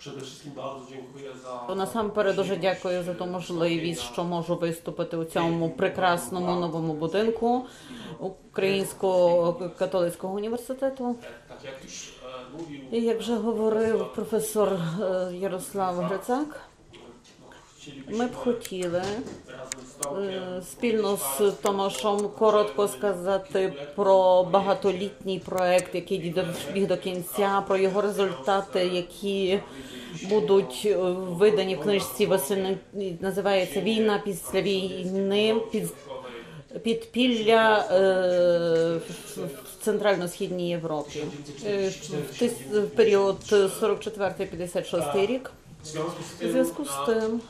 Przede wszystkim bardzo dziękuję za Насамперед дуже дякую за ту можливість, що можу виступити у цьому прекрасному новому будинку Українського католицького університету. tak jak już mówił, І як вже говорив професор Ярослав Грицак, ми б хотіли Tomkiem е, спільно з Томашом коротко сказати про багатолітній проект, який дійшов до кінця, про його результати, які будуть е, видані в книжці Василь називається Війна після війни під підпілля е, в- центрально-східній Європі. Е, В період 44-56 рік. У зв'язку з тим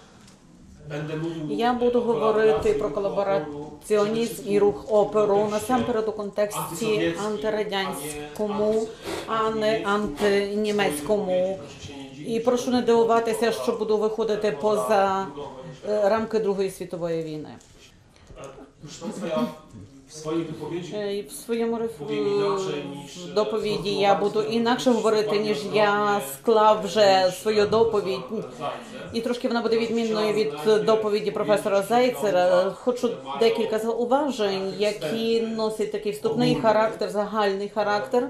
я буду говорити про колабораціонізм і рух оперу насамперед у контексті антирадянському, а не антинімецькому. І прошу не дивуватися, що буду виходити поза е, рамки Другої світової війни. W swojej wypowiedzi Е, В своєму в доповіді я буду інакше говорити, ніж я склав вже свою доповідь. І трошки вона буде відмінною від доповіді професора Зайцера. Хочу декілька зауважень, які носять такий вступний характер, загальний характер,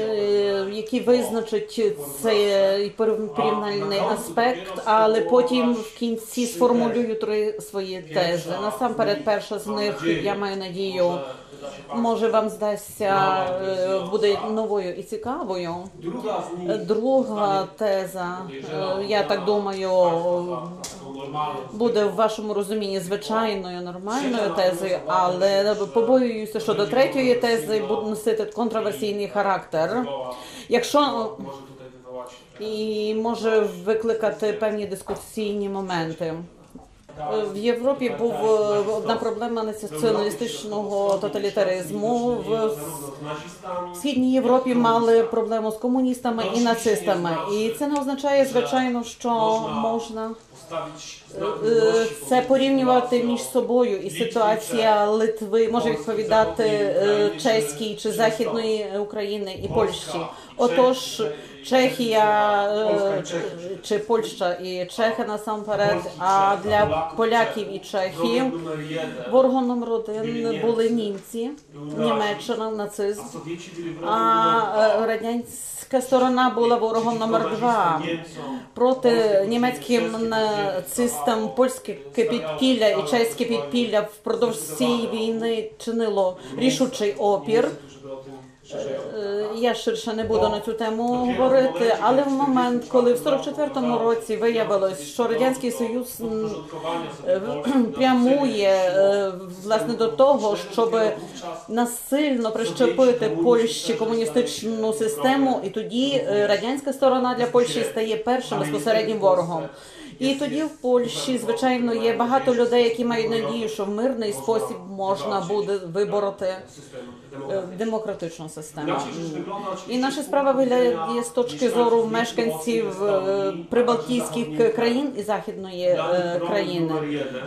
е, які визначать цей порівняльний аспект, але потім в кінці сформулюю три свої тези. Насамперед, перша з них я маю надію, може вам здасться е, буде новою і цікавою. Друга теза, е, я так думаю, буде в вашому розумінні звичайною нормальною тезою, але побоююся, що до третьої тези буде носити контроверсійний характер. Якщо tutaj і може викликати певні дискусійні моменти. Е, В Європі був е, одна проблема націоналістичного тоталітаризму. В z nazistami. східній Європі мали проблему з комуністами і нацистами. І це не означає, звичайно, що можна Е, е, це порівнювати між собою. І ситуація Литви може відповідати е, чеській чи західної України і Польщі. Отож, Чехія е, чи Польща і Чехи насамперед. А для поляків і чехів ворогом номер один були німці, Німеччина, нацизм. А радянська сторона була ворогом номер два. Проти німецьким нацистам польське підпілля і чеське підпілля впродовж цієї війни чинило рішучий опір. Е, Я ширше не буду на цю тему говорити, але в момент, коли в 44-му році виявилось, що радянський союз е, прямує е, власне до того, щоб насильно прищепити Польщі комуністичну систему, і тоді е, радянська сторона для Польщі стає першим безпосереднім ворогом. І тоді в Польщі, звичайно, є багато людей, які мають надію, що в мирний спосіб можна буде вибороти. Демократичну систему. І наша справа виглядає з точки зору мешканців е, прибалтійських країн і західної е, країни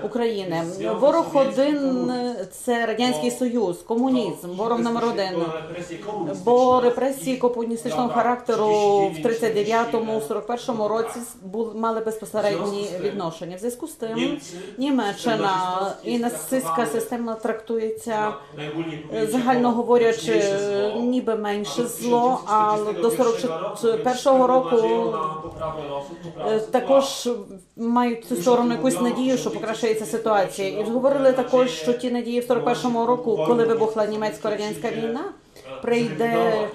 України. Ворог один е, це радянський союз, комунізм, ворог номер один. Бо репресії комуністичного характеру в 39-му, 41-му році бу- мали безпосередні відношення. В зв'язку з тим Німеччина і нацистська система трактується Е, загально говорячи, ніби менше зло, а до 41-го року е, також мають цю сторону якусь надію, що покращається ситуація. І говорили також, що ті надії в 41-му року, коли вибухла німецько-радянська війна, прийде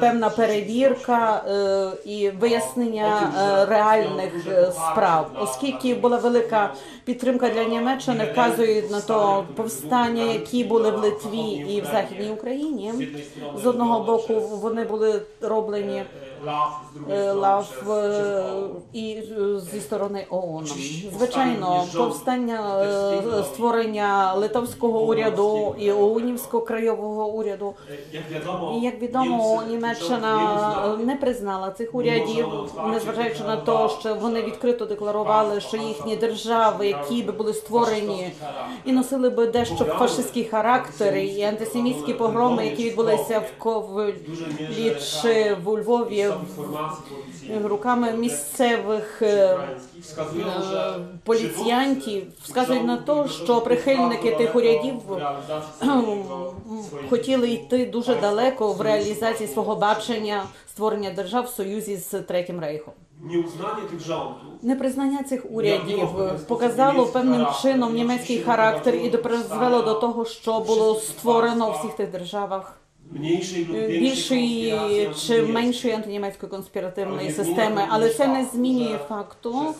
певна перевірка е, і вияснення е, реальних е, справ, оскільки була велика підтримка для Німеччини, вказують на то повстання, які були в Литві і в Західній Україні. З одного боку вони були роблені лав і зі сторони ООН. Звичайно, повстання створення литовського уряду і ОУНівського краєвого уряду. І як відомо, Німеччина не признала цих урядів, незважаючи на те, що вони відкрито декларували, що їхні держави, які би були створені і носили би дещо фашистський характер, і антисемітські погроми, які відбулися в Ковлі чи в Львові руками місцевих е, е, поліціянтів. вказують на те, що прихильники тих урядів хотіли йти дуже далеко в реалізації свого бачення створення держав в союзі з Третім Рейхом. Непризнання цих урядів показало певним чином німецький характер і призвело до того, що було створено в всіх тих державах mniejszej lub чи меншої антинімецької конспіративної системи, але це не змінює факту,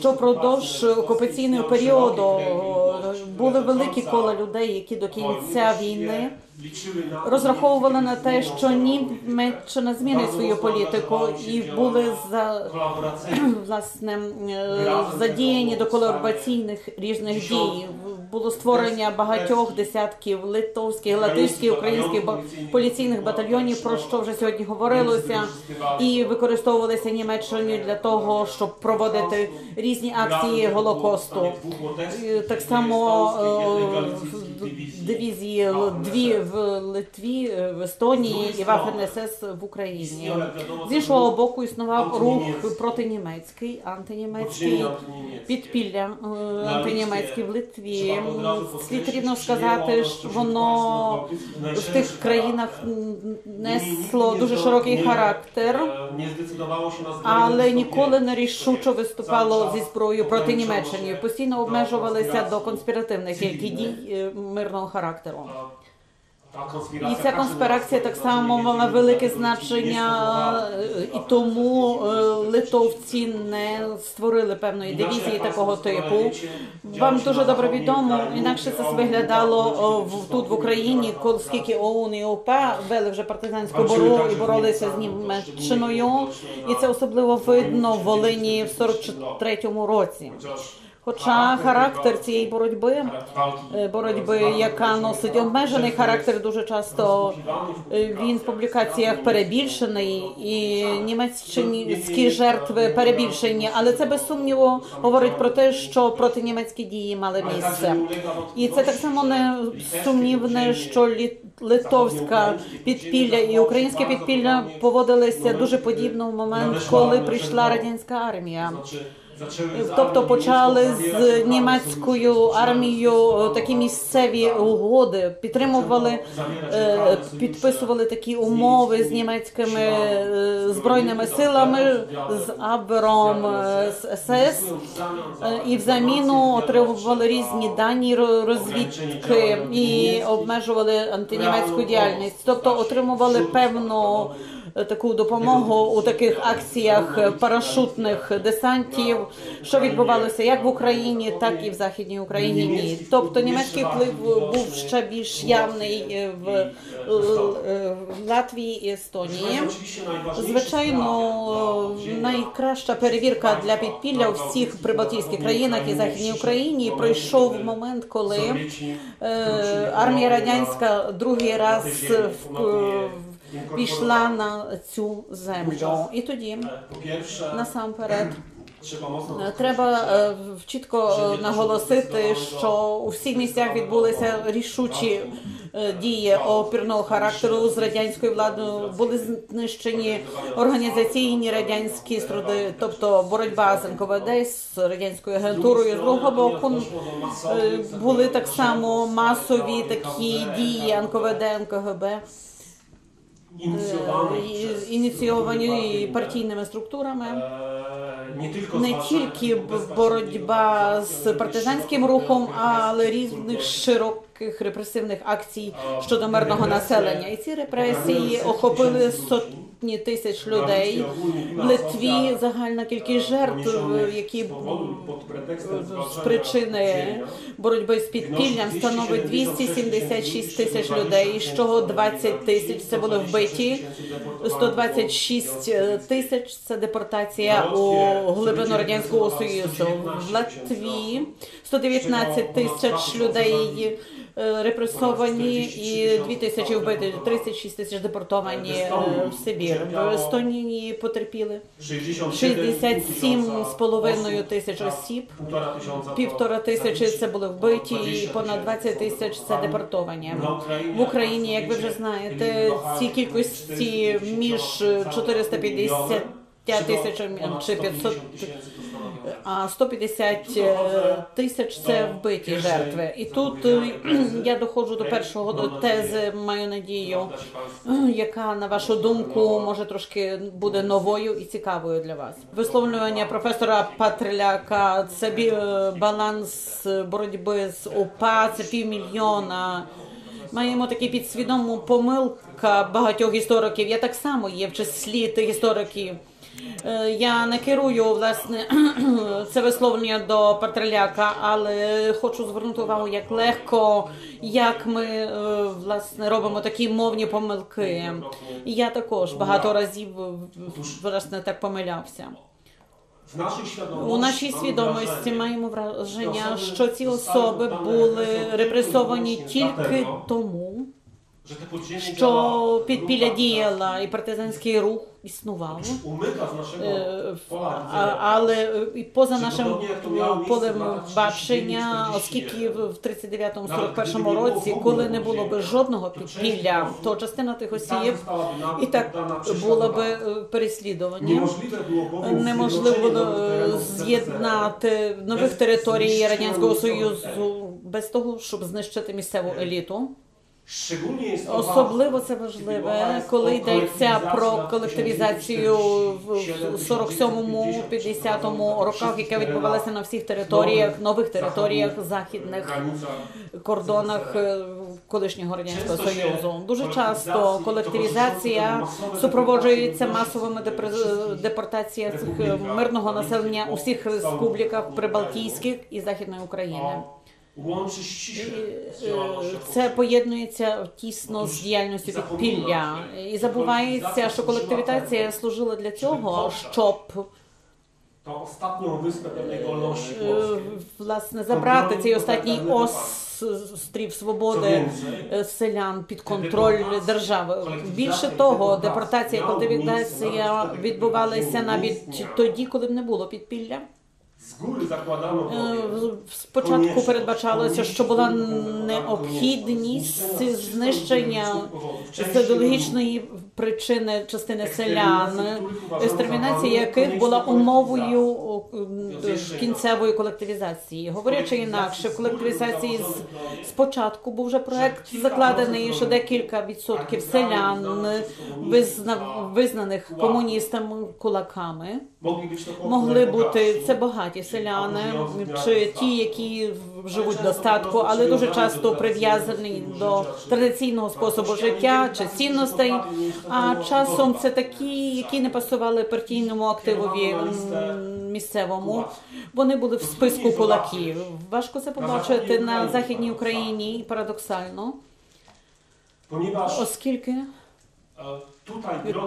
що впродовж окупаційного періоду були великі кола людей, які до кінця війни розраховували на те, що Німеччина змінить свою політику і були за власне задіяні до колабораційних різних дій. Було створення багатьох десятків литовських, латиських, українських поліційних батальйонів, про що вже сьогодні говорилося, і використовувалися Німеччиною для того, щоб проводити різні акції голокосту. Так само е, дивізії. дві в Литві, е, в Естонії і ВАФНСС в Україні. З іншого боку, існував рух протинімецький, антинімецький, підпілля е, антинімецьке в Литві. Слід рівно сказати, що воно в тих країнах несло дуже широкий характер. Zdecydowało się Але ніколи не рішуче виступало зі зброєю проти Німеччини. Постійно обмежувалися до конспіративних дій е, мирного характеру. І ця конспірація так само мала велике значення, е, і тому е, литовці не створили певної дивізії такого типу. Вам дуже добре відомо, інакше це виглядало тут в Україні, коли скільки ОУН і ОП вели вже партизанську боротьбу і боролися з Німеччиною. І це особливо видно в Волині в 43-му році. Хоча характер цієї боротьби, е, боротьби, яка носить обмежений характер, дуже часто е, він в публікаціях перебільшений, і німецькі жертви перебільшені, але це без сумніву говорить про те, що протинімецькі дії мали місце. І це так само не сумнівне, що литовська підпілля і українське підпілля поводилися дуже подібно в момент, коли прийшла радянська армія. Тобто почали з німецькою армією такі місцеві угоди, підтримували, е, підписували такі умови з німецькими е, збройними силами, з Абвером, е, з СС, і взаміну отримували різні дані розвідки і обмежували антинімецьку діяльність. Тобто отримували певну таку допомогу у таких акціях парашутних десантів, що відбувалося як в Україні, так і в Західній Україні. Тобто німецький вплив був ще більш явний е, в, е, в Латвії і Естонії. Звичайно, найкраща перевірка для підпілля у всіх прибалтійських країнах і західній Україні пройшов момент, коли е, армія радянська другий раз в- пішла на цю землю. І тоді насамперед Треба е, чітко е, наголосити, що у всіх місцях відбулися рішучі е, дії опірного характеру з радянською владою. Були знищені організаційні радянські струди, тобто боротьба з НКВД з радянською агентурою. З другого боку були так само масові такі дії НКВД, НКГБ. Inicjowanych е, ініційовані партійними структурами. e, nie tylko Не тільки боротьба з партизанським рухом, але різних широких репресивних акцій щодо мирного населення. І ці репресії охопили сотні тисяч людей. В Литві загальна кількість жертв, які z powodu pod pretekstem з причини боротьби з підпіллям становить 276 тисяч людей, з чого 20 тисяч це були вбиті, 126 тисяч це депортація у глибину радянського союзу. В Латвії 119 тисяч людей е, репресовані і 2 тисячі вбиті, 36 тисяч депортовані е, в Сибір. В Естонії потерпіли. 67 з половиною тисяч осіб. Півтора тисячі це були вбиті, і понад 20 тисяч це депортовані. В Україні, як ви вже знаєте, ці кількості між 450 тисячами чи 500 а 150 е, тисяч це вбиті жертви. І тут е, я доходжу до першого до тези, маю надію, яка на вашу думку може трошки буде новою і цікавою для вас. Висловлювання професора Патриляка це е, баланс боротьби з ОПА, це півмільйона. Маємо такі підсвідому помилка багатьох істориків. Я так само є в числі тих істориків. Е, Я не керую власне це висловлення до Патриляка, але хочу звернути увагу, як легко, як ми е, власне робимо такі мовні помилки. І я також багато разів е, власне так помилявся. У нашій свідомості маємо враження, що ці особи були репресовані тільки тому, що підпілля діяла і партизанський рух існував. Е, але е, і поза нашим полем бачення, 39-40 оскільки в 39-41 році, коли не було б жодного підпілля, то частина тих осіб і так було б е, переслідування. Неможливо було з'єднати нових територій радянського союзу без того, щоб знищити місцеву еліту. Особливо це важливе, коли йдеться про колективізацію в 47-му, 50-му роках, яка відбувалася на всіх територіях, нових територіях, західних кордонах е, колишнього радянського союзу. Дуже часто колективізація супроводжується масовими депортаціями мирного населення у всіх республіках прибалтійських і західної України. Е, Це поєднується тісно з діяльністю підпілля. І забувається, що колективізація служила для цього, щоб е, власне забрати цей останній острів свободи е, селян під контроль держави. Більше того, депортація і колективізація відбувалася навіть тоді, коли б не було підпілля. Z góry zakładano Е, Спочатку передбачалося, що була необхідність знищення з ідеологічної причини частини селян, екстермінація яких була умовою кінцевої колективізації. Говорячи інакше, в колективізації з- спочатку був вже проект закладений, що декілька відсотків селян визна- визнаних комуністами кулаками могли бути це багаті селяни, чи ті, які живуть в достатку, але дуже часто прив'язані до традиційного способу життя чи цінностей. А часом це такі, які не пасували партійному активові місцевому. Вони були в списку кулаків. Важко це побачити на західній Україні і парадоксально, оскільки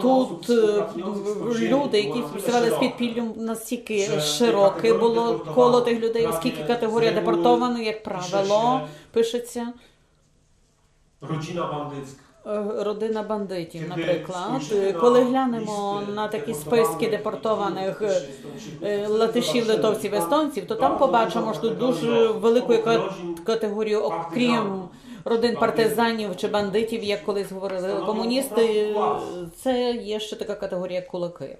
Тут е, z podziemiem люди, які працювали з підпіллям, настільки широке було коло тих людей, оскільки категорія депортованих, як правило, пишеться. Bandycka. е, родина бандитів, наприклад. Е, Коли глянемо на такі списки депортованих е, латишів, литовців, естонців, то там побачимо, що дуже великою ка- категорією, окрім родин партизанів чи бандитів, як колись говорили комуністи, е, це є ще така категорія як кулаки.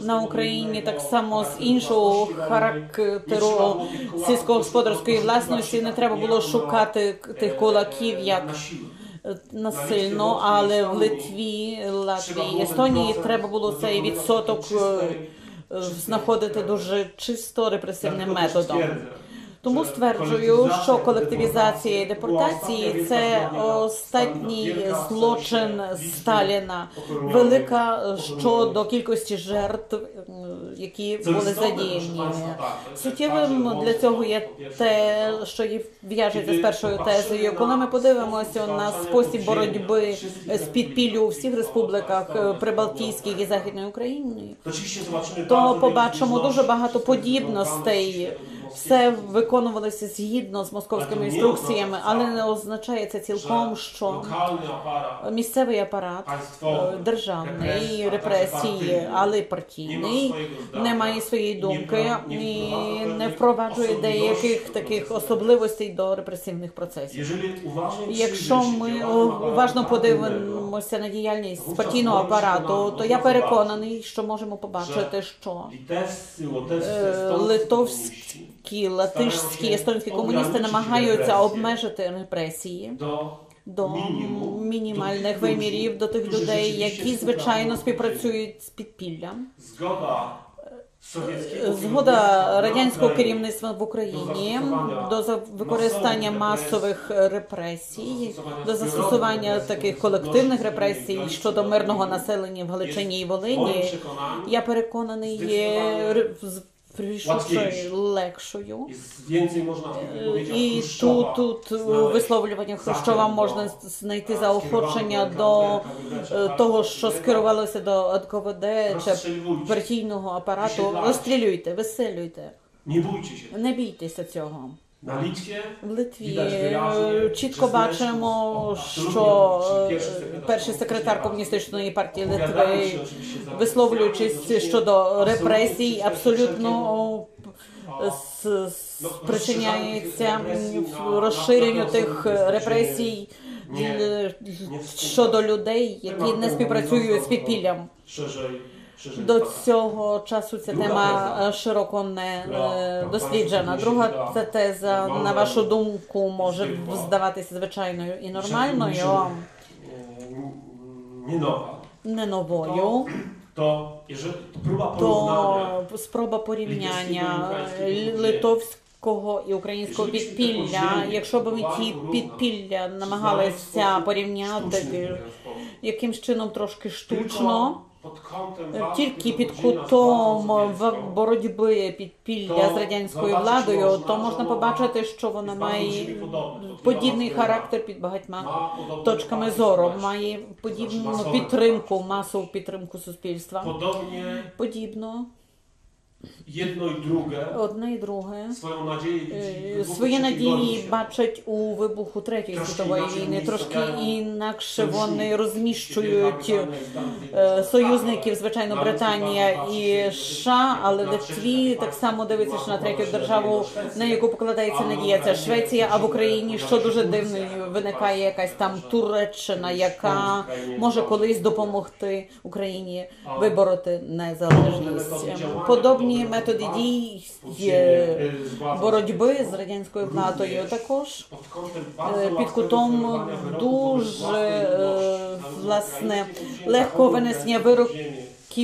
На Україні так само з іншого характеру сільськогосподарської власності не треба було шукати тих кулаків як е, насильно, але в Литві, Латвії, Естонії треба було цей відсоток е, е, знаходити дуже чисто репресивним методом. Тому стверджую, що колективізація і депортації це останній злочин Сталіна, велика щодо кількості жертв, які були задіяні. Суттєвим для цього є те, що в'яжеться з першою тезою. Коли ми подивимося на спосіб боротьби з підпіллю у всіх республіках е, Прибалтійських і Західної України, то побачимо дуже багато подібностей все виконувалося згідно з московськими інструкціями, але не означає це цілком, що місцевий апарат е, державний репресії, але партійний не має своєї думки і не впроваджує деяких таких особливостей до репресивних процесів. Якщо ми уважно подивимося на діяльність партійного апарату, то я переконаний, що можемо побачити, що litewscy, е, estońscy латишські, естонські комуністи намагаються обмежити репресії до мінімальних вимірів до тих людей, які звичайно співпрацюють з підпіллям. Згода kierownictwa радянського керівництва в Україні до використання масових репресій, до застосування таких колективних репресій щодо мирного населення в Галичині і Волині. Я переконаний, є рішуче легшою. więcej można І Хрущова. тут, тут висловлюваннях Хрущова можна знайти заохочення до е, того, що скерувалося до НКВД чи партійного апарату. Розстрілюйте, bójcie не бійтеся цього. Na Litwie В Литві Widać е, чітко бачимо, що е, перший секретар комуністичної партії. Литви, висловлюючись щодо репресій, абсолютно с- с- спричиняється розширенню тих репресій е, щодо людей, які не співпрацюють з підпіллям. До цього часу ця тема е, широко не е, досліджена. Друга ця теза, на вашу думку, може здаватися звичайною і нормальною, E, не новою. То спроба порівняння литовського і українського підпілля, якщо б ми ті підпілля намагалися порівняти якимсь чином трошки штучно, тільки під кутом в боротьби підпілля з радянською владою, то можна побачити, що вона має подібний характер під багатьма точками зору, має подібну підтримку, масову підтримку суспільства. Подібно jedno i drugie одне і друге swoją nadzieję е, w свої wybuchu III надії бачать у вибуху третьої Трошки світової інакше війни. вони Трошки інакше вони розміщують е, союзників, звичайно, Британія і США, але Литві так само дивиться ж на третю державу, на яку покладається надія. Це Швеція, а в Україні що дуже дивно виникає якась там Туреччина, яка може колись допомогти Україні вибороти незалежність. Подобні методи дій є боротьби з радянською владою також е, під кутом дуже е, власне легко винесення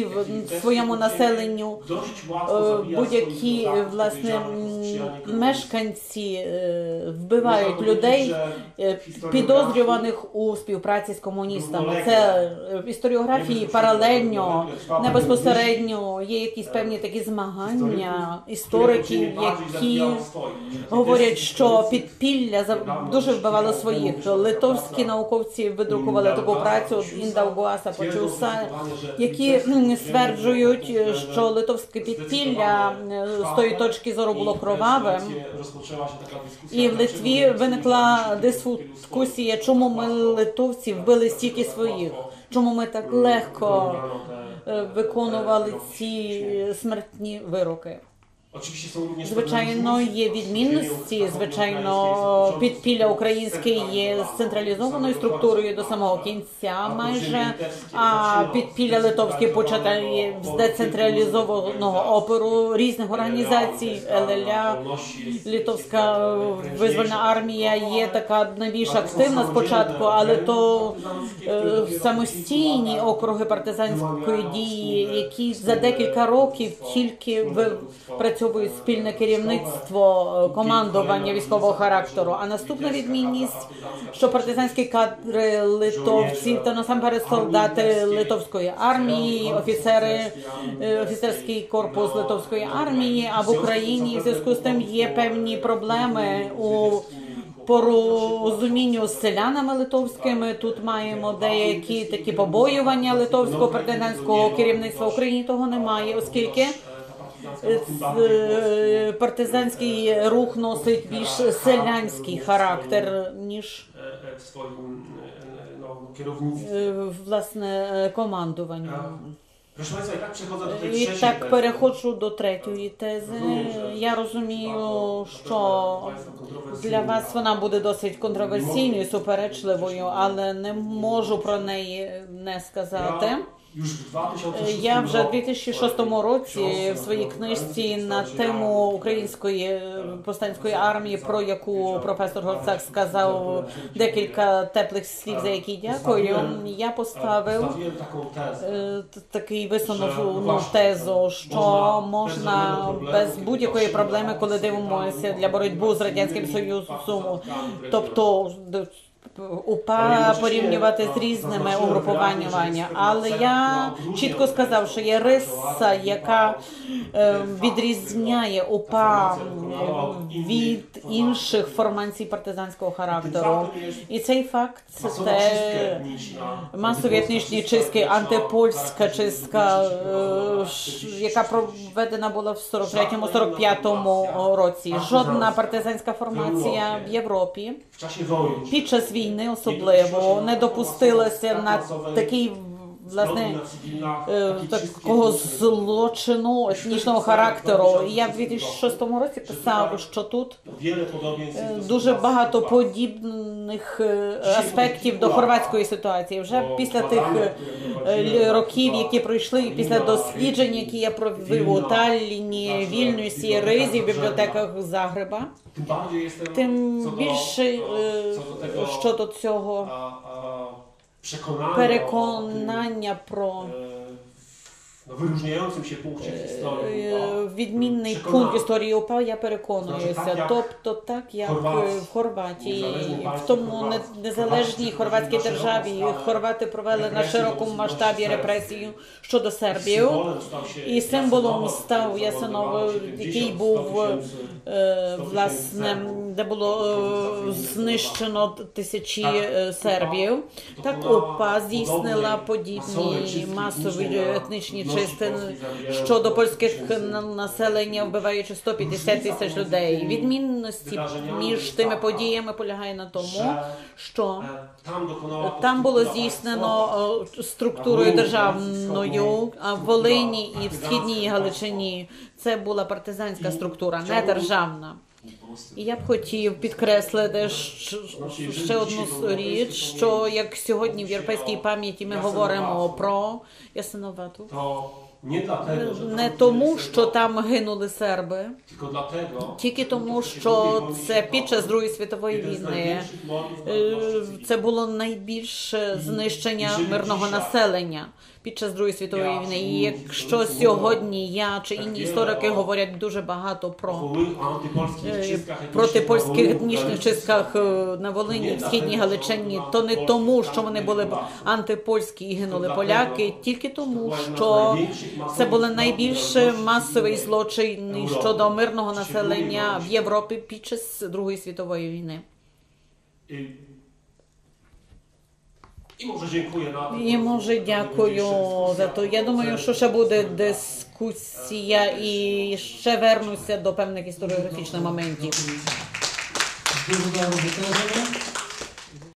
вироків ziemię. своєму населенню. Е, Будь-які власне мешканці е, вбивають людей, е, підозрюваних у співпраці з комуністами. Це е, в історіографії паралельно, не безпосередньо є якісь певні такі змагання істориків, які говорять, що підпілля дуже вбивало своїх. Литовські науковці видрукували таку працю Індаугуаса Почуса, які стверджують, що литовське підпілля е, з тої точки зору було кровавим. І в Литві виникла дискусія, чому ми литовці вбили стільки своїх, чому ми так легко е, виконували ці смертні вироки. Звичайно, є відмінності. Звичайно, підпілля українське є з централізованою структурою до самого кінця, майже а підпілля литовське початає з децентралізованого опору різних організацій. ЛЛЯ, Литовська визвольна армія є така найбільш активна спочатку, але то самостійні округи партизанської дії, які за декілька років тільки працюють спільне керівництво е, командування військового характеру. А наступна відмінність, що партизанські кадри литовців та насамперед солдати литовської армії, офіцери, е, офіцерський корпус литовської армії, а в Україні в зв'язку з тим є певні проблеми у порозумінню з селянами литовськими. Тут маємо деякі такі побоювання литовського партизанського керівництва Україні того немає, оскільки Партизанський рух носить більш селянський характер, ніж е, власне е, командування. Proszę Państwa, i tak przechodzę do tej І trzeciej так tezy. переходжу до третьої тези. Я розумію, що для вас вона буде досить контроверсійною, суперечливою, але не можу про неї не сказати. 2006 Я вже в roku, 2006 році в своїй книжці на тему української е, повстанської армії, про яку професор Горцак сказав декілька теплих слів, за які дякую. Я поставив е, такий висунув ну, тезу, що можна без будь-якої проблеми, коли дивимося для боротьби з радянським союзом, тобто УПА порівнювати з різними угрупуваннями. Але я чітко сказав, що є риса, яка відрізняє УПА від інших формацій партизанського характеру. І цей факт це. Масові етнічні чистки, антипольська чистка, е, яка проведена була в 43-45 році. Жодна партизанська формація в Європі під час війни особливо не допустилася на такий власне е, такого злочину етнічного характеру. І я в 2006 році писав, що тут Е, Дуже багато подібних е, аспектів до хорватської ситуації. Вже після тих років, які пройшли, і після досліджень, які я провів у Талліні, Вільнюсі, Ризі, в бібліотеках Загреба, тим більше щодо цього przekonania переконання про o tym, e, no, wyróżniającym się punkcie w historii. е, o відмінний пункт історії УПА, я переконуюся. Тобто, так як е, в Хорватії, в тому незалежній хорватській державі, стали хорвати провели на широкому масштабі Сербії. репресію щодо Сербів. Symbolem stał się І символом став Ясенов, який був 100 е, власне, де було е, знищено тисячі е, сербів. Так ОПА здійснила подібні масові етнічні чистини щодо польських на- населення, вбиваючи 150 тисяч людей. Відмінності між тими подіями полягає на тому, що tam там було здійснено е, структурою державною, а в Волині і в східній Галичині це була партизанська структура, не державна. І я б хотів підкреслити ще одну річ, що як сьогодні в європейській пам'яті ми говоримо про Ясиновату, не тому, що там гинули серби, тільки тому, що це під час Другої світової війни. Е, Це було найбільше знищення мирного населення під час Другої світової війни. І якщо сьогодні я чи інші історики говорять дуже багато про проти польських етнічних чистках на Волині, в східній Галичині, то не тому, що вони були антипольські і гинули поляки, тільки тому, що це були найбільше масовий злочин щодо мирного населення в Європі під час Другої світової війни. І може дякую за то. Я думаю, що ще буде дискусія і ще вернуся до певних історіографічних моментів.